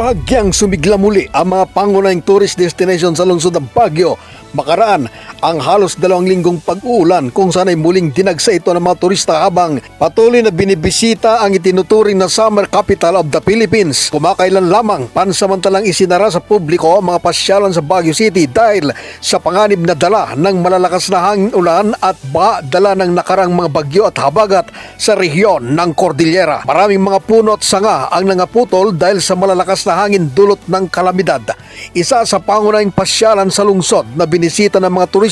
Bagyang sumigla muli ang mga pangunahing tourist destination sa lungsod ng Baguio. Makaraan ang halos dalawang linggong pag-uulan kung saan ay muling dinagsa ito ng mga turista habang patuloy na binibisita ang itinuturing na summer capital of the Philippines. Kumakailan lamang pansamantalang isinara sa publiko ang mga pasyalan sa Baguio City dahil sa panganib na dala ng malalakas na hangin ulan at ba dala ng nakarang mga bagyo at habagat sa rehiyon ng Cordillera. Maraming mga puno at sanga ang nangaputol dahil sa malalakas na hangin dulot ng kalamidad. Isa sa pangunahing pasyalan sa lungsod na binisita ng mga turista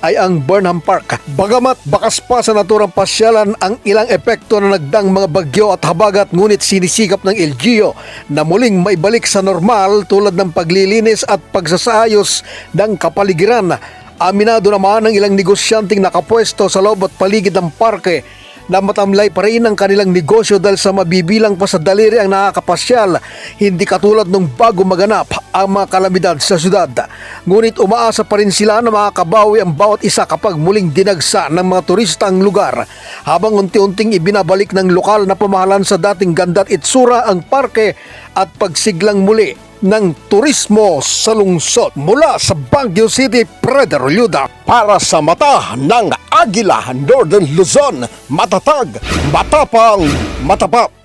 ay ang Burnham Park. Bagamat bakas pa sa naturang pasyalan ang ilang epekto na nagdang mga bagyo at habagat ngunit sinisikap ng LGU na muling maibalik sa normal tulad ng paglilinis at pagsasayos ng kapaligiran. Aminado naman ng ilang negosyanteng nakapwesto sa loob at paligid ng parke na matamlay pa rin ang kanilang negosyo dahil sa mabibilang pa sa daliri ang nakakapasyal, hindi katulad nung bago maganap ang mga kalamidad sa syudad. Ngunit umaasa pa rin sila na makakabawi ang bawat isa kapag muling dinagsa ng mga turista ang lugar, habang unti-unting ibinabalik ng lokal na pamahalan sa dating ganda at itsura ang parke at pagsiglang muli ng turismo sa lungsod mula sa Baguio City, Preder Lyuda para sa mata ng Agila, Northern Luzon, matatag, matapang, matapat.